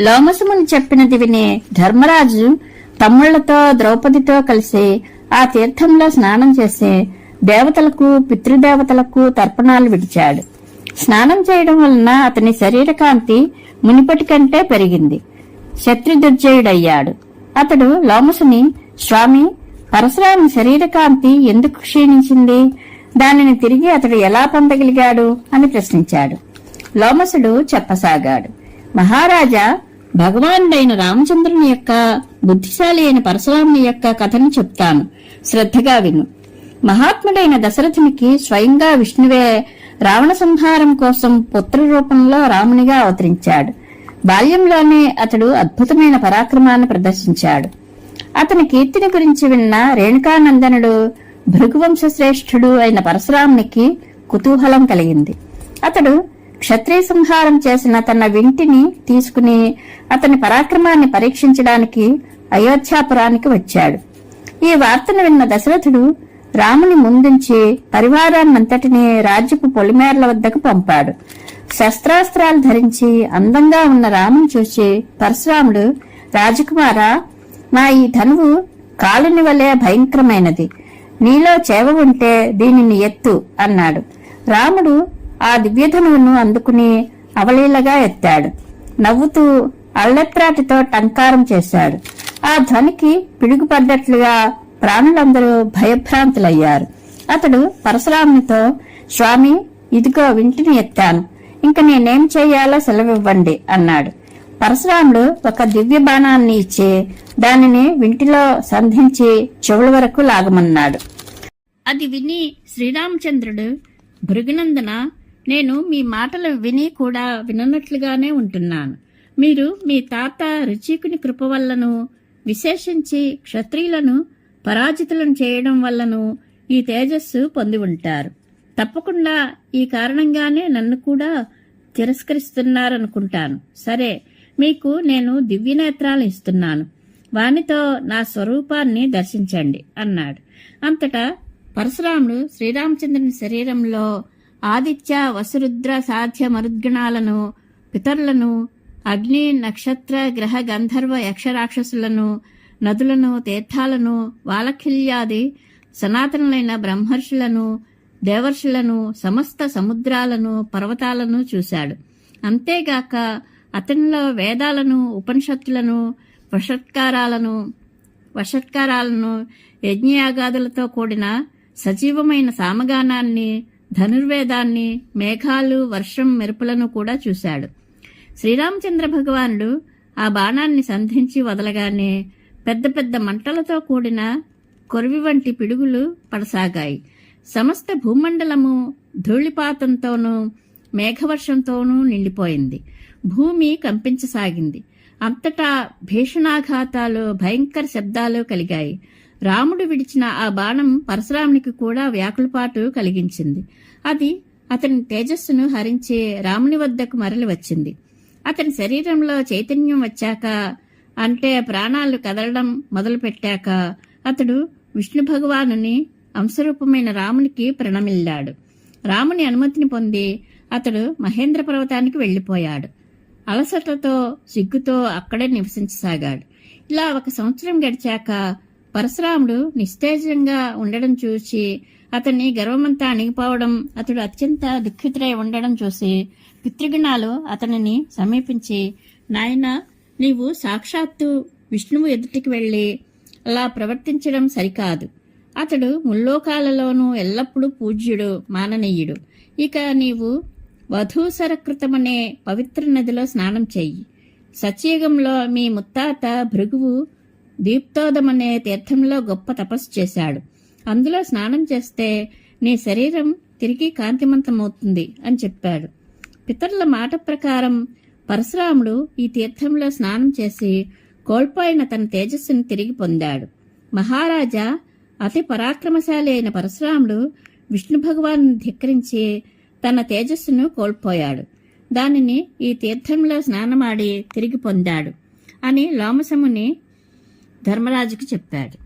లోమసముని చెప్పినది విని ధర్మరాజు తమ్ముళ్ళతో ద్రౌపదితో కలిసి ఆ తీర్థంలో స్నానం చేసి దేవతలకు పితృదేవతలకు తర్పణాలు విడిచాడు. స్నానం చేయడం వలన అతని శరీరకాంతి మునిపటి కంటే పెరిగింది. శత్రుదుర్జయుడయ్యాడు. అతడు లోమసుని స్వామి పరశురామి శరీరకాంతి ఎందుకు క్షీణించింది? దానిని తిరిగి అతడు ఎలా పొందగలిగాడు? అని ప్రశ్నించాడు. లోమసుడు చెప్పసాగాడు. మహారాజా భగవానుడైన రామచంద్రుని యొక్క బుద్ధిశాలి అయిన పరశురాముని యొక్క కథను చెప్తాను. శ్రద్ధగా విను. మహాత్ముడైన దశరథునికి స్వయంగా విష్ణువే రావణ సంహారం కోసం పుత్ర రూపంలో రామునిగా అవతరించాడు. బాల్యంలోనే అతడు అద్భుతమైన పరాక్రమాన్ని ప్రదర్శించాడు. అతని కీర్తిని గురించి విన్న రేణుకానందనుడు భృగువంశ శ్రేష్ఠుడు అయిన పరశురామునికి కుతూహలం కలిగింది. అతడు క్షత్రియ సంహారం చేసిన తన వింటిని తీసుకుని అతని పరాక్రమాన్ని పరీక్షించడానికి అయోధ్యాపురానికి వచ్చాడు. ఈ వార్తను విన్న దశరథుడు రాముని ముందుంచి పరివారాన్నంతటిని రాజ్యపు పొలిమేర్ల వద్దకు పంపాడు. శస్త్రాస్త్రాలు ధరించి అందంగా ఉన్న రాముని చూసి పరశురాముడు రాజకుమారా నా ఈ ధనువు కాలుని వలె భయంకరమైనది. నీలో చేవ ఉంటే దీనిని ఎత్తు అన్నాడు. రాముడు ఆ దివ్యధనువును అందుకుని అవలీలగా ఎత్తాడు. నవ్వుతూ అల్లెత్రాటితో టంకారం చేశాడు. ఆ ధ్వనికి పిడుగుపడ్డట్లుగా ప్రాణులందరూ భయభ్రాంతులయ్యారు. అతడు పరశురామునితో స్వామి ఇదిగో వింటిని ఎత్తాను. ఇంక నేనేం చేయాలో సెలవివ్వండి అన్నాడు. పరశురాముడు ఒక దివ్య బాణాన్ని ఇచ్చి దానిని వింటిలో సంధించి చెవుల వరకు లాగమన్నాడు. అది విని శ్రీరామచంద్రుడు భృగునందన నేను మీ మాటలు విని కూడా విననట్లుగానే ఉంటున్నాను. మీరు మీ తాత రుచికుని కృప వల్లను విశేషించి క్షత్రియులను పరాజితులను చేయడం వల్లను ఈ తేజస్సు పొంది ఉంటారు. తప్పకుండా ఈ కారణంగానే నన్ను కూడా తిరస్కరిస్తున్నారనుకుంటాను. సరే మీకు నేను దివ్యనేత్రాలు ఇస్తున్నాను. వానితో నా స్వరూపాన్ని దర్శించండి అన్నాడు. అంతటా పరశురాముడు శ్రీరామచంద్రుని శరీరంలో ఆదిత్య వసురుద్ర సాధ్య మరుద్గణాలను పితరులను అగ్ని నక్షత్ర గ్రహ గంధర్వ యక్షరాక్షసులను నదులను తీర్థాలను వాలఖిల్యాది సనాతనులైన బ్రహ్మర్షులను దేవర్షులను సమస్త సముద్రాలను పర్వతాలను చూశాడు. అంతేగాక అతనిలో వేదాలను ఉపనిషత్తులను వషత్కారాలను వషత్కారాలను యజ్ఞయాగాదులతో కూడిన సజీవమైన సామగానాన్ని ధనుర్వేదాన్ని మేఘాలు వర్షం మెరుపులను కూడా చూశాడు. శ్రీరామచంద్ర భగవానుడు ఆ బాణాన్ని సంధించి వదలగానే పెద్ద పెద్ద మంటలతో కూడిన కొరివి వంటి పిడుగులు పడసాగాయి. సమస్త భూమండలము ధూళిపాతంతోనూ మేఘవర్షంతోనూ నిండిపోయింది. భూమి కంపించసాగింది. అంతటా భీషణాఘాతాలు భయంకర శబ్దాలు కలిగాయి. రాముడు విడిచిన ఆ బాణం పరశురామునికి కూడా వ్యాకులపాటు కలిగించింది. అది అతని తేజస్సును హరించి రాముని వద్దకు మరలి వచ్చింది. అతని శరీరంలో చైతన్యం వచ్చాక అంటే ప్రాణాలు కదలడం మొదలుపెట్టాక అతడు విష్ణు భగవానుని అంశరూపమైన రామునికి ప్రణమిల్లాడు. రాముని అనుమతిని పొంది అతడు మహేంద్ర పర్వతానికి వెళ్ళిపోయాడు. అలసటతో సిగ్గుతో అక్కడే నివసించసాగాడు. ఇలా ఒక సంవత్సరం గడిచాక పరశురాముడు నిస్తేజంగా ఉండడం చూసి అతన్ని గర్వమంతా అణిగిపోవడం అతడు అత్యంత దుఃఖితుడై ఉండడం చూసి పితృగణాలు అతనిని సమీపించి నాయన నీవు సాక్షాత్తు విష్ణువు ఎదుటికి వెళ్ళి అలా ప్రవర్తించడం సరికాదు. అతడు ముల్లోకాలలోనూ ఎల్లప్పుడూ పూజ్యుడు మాననీయుడు. ఇక నీవు వధూసరకృతమనే పవిత్ర నదిలో స్నానం చెయ్యి. సత్యయుగంలో మీ ముత్తాత భృగువు దీప్తోదమనే తీర్థంలో గొప్ప తపస్సు చేశాడు. అందులో స్నానం చేస్తే నీ శరీరం తిరిగి కాంతిమంతమవుతుంది అని చెప్పాడు. పితరుల మాట ప్రకారం పరశురాముడు ఈ తీర్థంలో స్నానం చేసి కోల్పోయిన తన తేజస్సును తిరిగి పొందాడు. మహారాజా అతి పరాక్రమశాలి అయిన పరశురాముడు విష్ణు భగవాను ధిక్కరించి తన తేజస్సును కోల్పోయాడు. దానిని ఈ తీర్థంలో స్నానమాడి తిరిగి పొందాడు అని లోమసముని ధర్మరాజుకి చెప్పాడు.